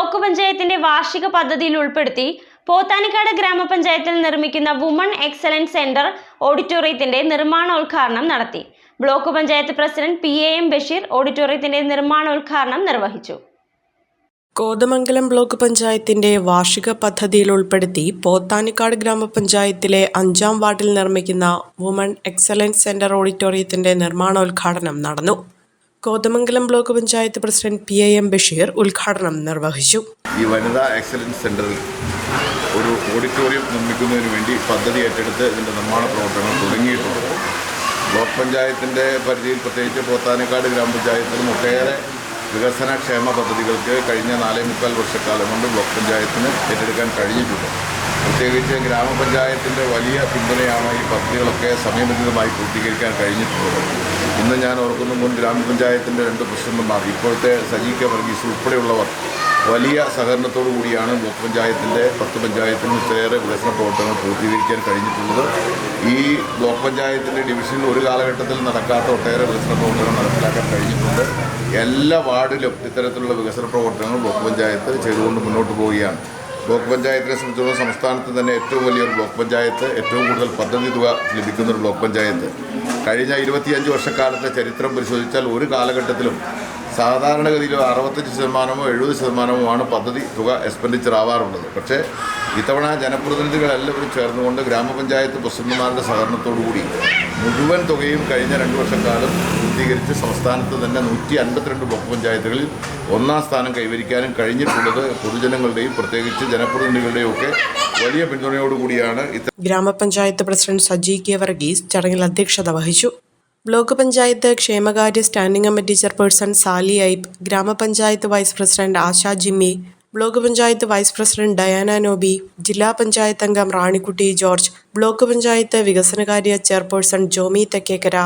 Block പഞ്ചായത്തിന്റെ വാർഷിക പദ്ധതിയിൽ ഉൾപ്പെടുത്തി പോത്താനിക്കാട് ഗ്രാമപഞ്ചായത്തിൽ നിർമ്മിക്കുന്ന വുമൺ എക്സലൻസ് സെന്റർ ഓഡിറ്റോറിയത്തിന്റെ നിർമ്മാണോദ്ഘാടനം നടത്തി. Block panchayat president P A M Basheer ഓഡിറ്റോറിയത്തിന്റെ നിർമ്മാണോദ്ഘാടനം നിർവഹിച്ചു. കോതമംഗലം ബ്ലോക്ക് പഞ്ചായത്തിന്റെ വാർഷിക പദ്ധതിയിൽ ഉൾപ്പെടുത്തി പോത്താനിക്കാട് ഗ്രാമപഞ്ചായത്തിലെ അഞ്ചാം വാർഡിൽ നിർമ്മിക്കുന്ന വുമൺ എക്സലൻസ് സെന്റർ ഓഡിറ്റോറിയത്തിന്റെ നിർമ്മാണോദ്ഘാടനം നടന്നു. Kothamangalam block panchayat president P A Basheer ഉദ്ഘാടനം നിർവഹിച്ചു. ഈ വനിതാ എക്സലൻസ് സെന്ററിൽ ഒരു ഓഡിറ്റോറിയം നിർമ്മിക്കുന്നതിന് വേണ്ടി പദ്ധതി ഏറ്റെടുത്ത് ഇതിന്റെ നിർമ്മാണ പ്രവർത്തനങ്ങൾ തുടങ്ങിയിട്ടുണ്ട്. ബ്ലോക്ക് പഞ്ചായത്തിന്റെ പരിധിയിൽ പ്രത്യേകിച്ച് പോത്താനക്കാട് ഗ്രാമപഞ്ചായത്തിലും ഒട്ടേറെ വികസന ക്ഷേമ പദ്ധതികൾക്ക് കഴിഞ്ഞ നാലേ മുക്കാൽ വർഷക്കാലം കൊണ്ട് ബ്ലോക്ക് പഞ്ചായത്തിന് ഏറ്റെടുക്കാൻ കഴിഞ്ഞിട്ടുണ്ട്. പ്രത്യേകിച്ച് ഗ്രാമപഞ്ചായത്തിന്റെ വലിയ പിന്തുണയാണ് ഈ പദ്ധതികളൊക്കെ സമയബന്ധിതമായി പൂർത്തീകരിക്കാൻ കഴിഞ്ഞിട്ടുള്ളത്. ഇന്ന് ഞാൻ ഓർക്കുന്നു മുൻ ഗ്രാമപഞ്ചായത്തിന്റെ രണ്ട് പ്രസിഡന്റുമാർ ഇപ്പോഴത്തെ സജി കെ വർഗീസ് ഉൾപ്പെടെയുള്ളവർ വലിയ സഹകരണത്തോടു കൂടിയാണ് ബ്ലോക്ക് പഞ്ചായത്തിന്റെ പത്ത് പഞ്ചായത്തിന് ഇത്രയേറെ വികസന പ്രവർത്തനങ്ങൾ പൂർത്തീകരിക്കാൻ കഴിഞ്ഞിട്ടുള്ളത്. ഈ ബ്ലോക്ക് പഞ്ചായത്തിന്റെ ഡിവിഷനിൽ ഒരു കാലഘട്ടത്തിൽ നടക്കാത്ത ഒട്ടേറെ വികസന പ്രവർത്തനങ്ങൾ നടപ്പിലാക്കാൻ കഴിഞ്ഞിട്ടുണ്ട്. എല്ലാ വാർഡിലും ഇത്തരത്തിലുള്ള വികസന പ്രവർത്തനങ്ങൾ ബ്ലോക്ക് പഞ്ചായത്ത് ചെയ്തുകൊണ്ട് മുന്നോട്ട് പോവുകയാണ്. ബ്ലോക്ക് പഞ്ചായത്തിനെ സംബന്ധിച്ചിടത്തോളം സംസ്ഥാനത്ത് തന്നെ ഏറ്റവും വലിയൊരു ബ്ലോക്ക് പഞ്ചായത്ത് ഏറ്റവും കൂടുതൽ പദ്ധതി തുക ലഭിക്കുന്ന ഒരു ബ്ലോക്ക് പഞ്ചായത്ത്. കഴിഞ്ഞ ഇരുപത്തിയഞ്ച് വർഷക്കാലത്തെ ചരിത്രം പരിശോധിച്ചാൽ ഒരു കാലഘട്ടത്തിലും സാധാരണഗതിയിൽ അറുപത്തഞ്ച് ശതമാനമോ എഴുപത് ശതമാനമോ ആണ് പദ്ധതി തുക എക്സ്പെൻഡിച്ചർ ആവാറുള്ളത്. പക്ഷേ ഇത്തവണ ജനപ്രതിനിധികളെല്ലാവരും ചേർന്നുകൊണ്ട് ഗ്രാമപഞ്ചായത്ത് പ്രസിഡന്റുമാരുടെ സഹകരണത്തോടു കൂടി മുഴുവൻ തുകയും കഴിഞ്ഞ രണ്ട് വർഷക്കാലം പൂർത്തീകരിച്ച് സംസ്ഥാനത്ത് തന്നെ നൂറ്റി അൻപത്തിരണ്ട് ബ്ലോക്ക് പഞ്ചായത്തുകളിൽ ഒന്നാം സ്ഥാനം കൈവരിക്കാനും കഴിഞ്ഞിട്ടുള്ളത് പൊതുജനങ്ങളുടെയും പ്രത്യേകിച്ച് ജനപ്രതിനിധികളുടെയും ഒക്കെ വലിയ പിന്തുണയോടുകൂടിയാണ് ഗ്രാമപഞ്ചായത്ത് പ്രസിഡന്റ് സജി കെ വർഗീസ് ചടങ്ങിൽ അധ്യക്ഷത വഹിച്ചു. ബ്ലോക്ക് പഞ്ചായത്ത് ക്ഷേമകാര്യ standing committee chairperson Sally Aib ഗ്രാമപഞ്ചായത്ത് vice president Asha Jimmy block panchayat vice president Diana Noby ജില്ലാ പഞ്ചായത്ത് അംഗം റാണിക്കുട്ടി ജോർജ് ബ്ലോക്ക് പഞ്ചായത്ത് വികസനകാര്യ ചെയർപേഴ്സൺ ജോമി തെക്കേക്കര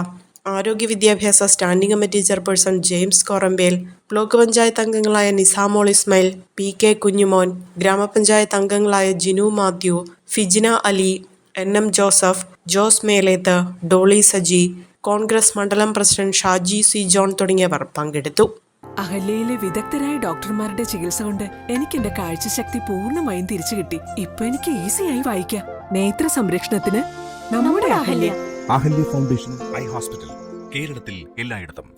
ആരോഗ്യ വിദ്യാഭ്യാസ standing committee chairperson James Korambel block panchayat അംഗങ്ങളായ നിസാമോൾ ഇസ്മയിൽ പി കെ കുഞ്ഞുമോൻ ഗ്രാമപഞ്ചായത്ത് അംഗങ്ങളായ Jinu Mathew Fijina Ali N M Joseph Jose Meleth Dolly Saji Congress മണ്ഡലം president Shaji C John തുടങ്ങിയവർ പങ്കെടുത്തു. അഹല്യയിലെ വിദഗ്ധരായ ഡോക്ടർമാരുടെ ചികിത്സ കൊണ്ട് എനിക്ക് എന്റെ കാഴ്ചശക്തി പൂർണമായും തിരിച്ചു കിട്ടി. ഇപ്പൊ എനിക്ക് ഈസിയായി വായിക്കാം. നേത്ര സംരക്ഷണത്തിന് നമ്മുടെ Ahalya. Ahalya foundation eye hospital. കേരളത്തിൽ എല്ലായിടത്തും.